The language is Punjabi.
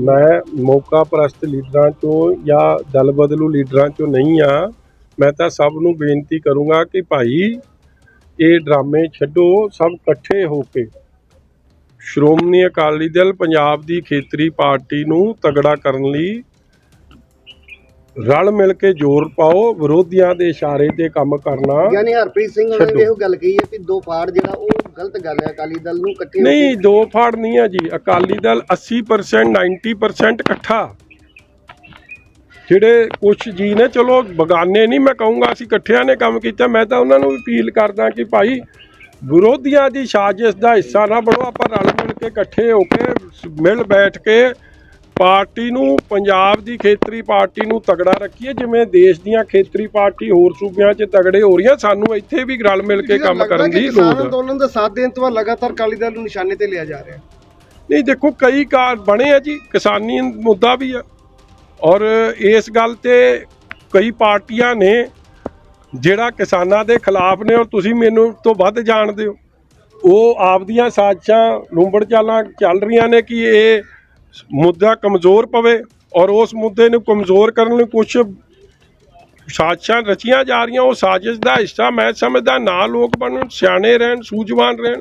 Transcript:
ਮੈਂ ਮੌਕਾ ਪ੍ਰਸਤ ਲੀਡਰਾਂ ਚੋਂ ਜਾਂ ਦਲ ਬਦਲੂ ਲੀਡਰਾਂ ਚੋਂ ਨਹੀਂ ਆ। ਮੈਂ ਤਾਂ ਸਭ ਨੂੰ ਬੇਨਤੀ ਕਰੂੰਗਾ ਕਿ ਭਾਈ, ਇਹ ਡਰਾਮੇ ਛੱਡੋ, ਸਭ ਇਕੱਠੇ ਹੋ ਕੇ। ਸ਼੍ਰੋਮਣੀ ਅਕਾਲੀ ਦਲ ਪੰਜਾਬ ਦੀ ਖੇਤਰੀ ਪਾਰਟੀ ਨੂੰ ਤਗੜਾ ਕਰਨ ਲਈ ਰਲ ਮਿਲ ਕੇ ਜ਼ੋਰ ਪਾਓ ਵਿਰੋਧੀਆਂ ਦੇ ਇਸ਼ਾਰੇ ਤੇ ਕੰਮ ਕਰਨਾ ਯਾਨੀ ਹਰਪ੍ਰੀਤ ਸਿੰਘ ਉਹਨਾਂ। ਨੇ ਇਹੋ ਗੱਲ ਕਹੀ ਹੈ ਕਿ ਦੋ ਪਾੜ ਜਿਹੜਾ ਉਹ ਗਲਤ ਗੱਲ ਹੈ ਅਕਾਲੀ ਦਲ ਨੂੰ ਇਕੱਠੇ ਹੋ ਨਹੀਂ ਦੋ ਫਾੜ ਨਹੀਂ ਆ ਜੀ। ਅਕਾਲੀ ਦਲ 80% 90% ਇਕੱਠਾ। ਜਿਹੜੇ ਕੁਝ ਜੀ ਨੇ ਚਲੋ ਬਗਾਨੇ ਨਹੀਂ ਮੈਂ ਕਹੂੰਗਾ ਅਸੀਂ ਇਕੱਠਿਆਂ ਨੇ ਕੰਮ ਕੀਤਾ। ਮੈਂ ਤਾਂ ਉਹਨਾਂ ਨੂੰ ਵੀ ਅਪੀਲ ਕਰਦਾ ਕਿ ਭਾਈ ਵਿਰੋਧੀਆਂ ਦੀ ਸਾਜ਼ਿਸ਼ ਦਾ ਹਿੱਸਾ ਨਾ ਬਣੋ। ਆਪਾਂ ਰਲ ਮਿਲ ਕੇ ਇਕੱਠੇ ਹੋ ਕੇ ਮਿਲ ਬੈਠ ਕੇ ਪਾਰਟੀ ਨੂੰ ਪੰਜਾਬ ਦੀ ਖੇਤਰੀ ਪਾਰਟੀ ਨੂੰ ਤਗੜਾ ਰੱਖੀਏ ਜਿਵੇਂ ਦੇਸ਼ ਦੀਆਂ ਖੇਤਰੀ ਪਾਰਟੀ ਹੋਰ ਸੂਬਿਆਂ 'ਚ ਤਗੜੇ ਹੋ ਰਹੀਆਂ ਸਾਨੂੰ ਇੱਥੇ ਵੀ ਰਲ ਮਿਲ ਕੇ ਕੰਮ ਕਰਨ ਦੀ ਲੋੜ ਹੈ ਅੰਦੋਲਨ ਦਾ ਸਾਥ ਦੇਣ ਤੋਂ ਲਗਾਤਾਰ ਅਕਾਲੀ ਦਲ ਨੂੰ ਨਿਸ਼ਾਨੇ ਤੇ ਲਿਆ ਜਾ ਰਿਹਾ। ਨਹੀਂ ਦੇਖੋ ਕਈ ਕਾਰ ਬਣੇ ਆ ਜੀ ਕਿਸਾਨੀ ਮੁੱਦਾ ਵੀ ਆ। ਔਰ ਇਸ ਗੱਲ ਤੇ ਕਈ ਪਾਰਟੀਆਂ ਨੇ ਜਿਹੜਾ ਕਿਸਾਨਾਂ ਦੇ ਖਿਲਾਫ ਨੇ ਔਰ ਤੁਸੀਂ ਮੈਨੂੰ ਤੋਂ ਵੱਧ ਜਾਣਦੇ ਹੋ। ਉਹ ਆਪਦੀਆਂ ਸਾਜ਼ਿਸ਼ਾਂ ਲੁੰਬੜ ਚਾਲਾਂ ਚੱਲ ਰਹੀਆਂ ਨੇ ਕਿ ਇਹ ਮੁੱਦਾ ਕਮਜ਼ੋਰ ਪਵੇ ਔਰ ਉਸ ਮੁੱਦੇ ਨੂੰ ਕਮਜ਼ੋਰ ਕਰਨ ਲਈ ਕੁਝ ਸਾਜ਼ਿਸ਼ਾਂ ਰਚੀਆਂ ਜਾ ਰਹੀਆਂ, ਉਹ ਸਾਜ਼ਿਸ਼ ਦਾ ਹਿੱਸਾ ਮੈਂ ਸਮਝਦਾ, ਨਾ ਲੋਕ ਬਣਨ, ਸਿਆਣੇ ਰਹਿਣ, ਸੂਝਵਾਨ ਰਹਿਣ।